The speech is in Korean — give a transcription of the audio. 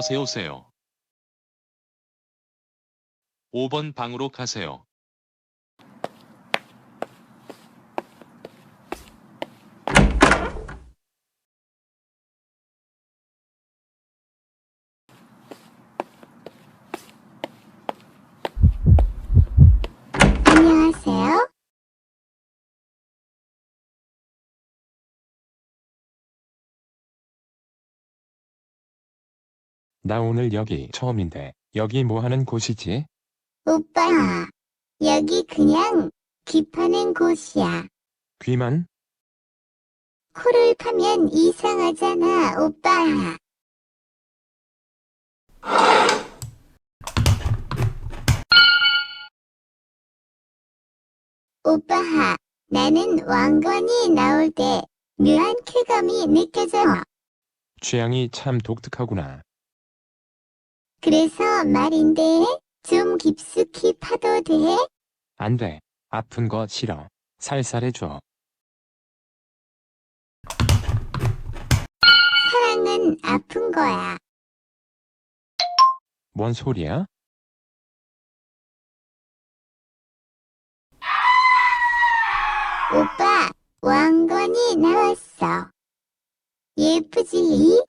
세우세요. 5번 방으로 가세요. 나 오늘 여기 처음인데 여기 뭐 하는 곳이지? 오빠, 여기 그냥 귀 파는 곳이야. 귀만? 코를 파면 이상하잖아, 오빠. 오빠, 나는 왕건이 나올 때 묘한 쾌감이 느껴져. 취향이 참 독특하구나. 그래서 말인데, 좀 깊숙이 파도 돼? 안 돼. 아픈 거 싫어. 살살해줘. 사랑은 아픈 거야. 뭔 소리야? 오빠, 왕건이 나왔어. 예쁘지?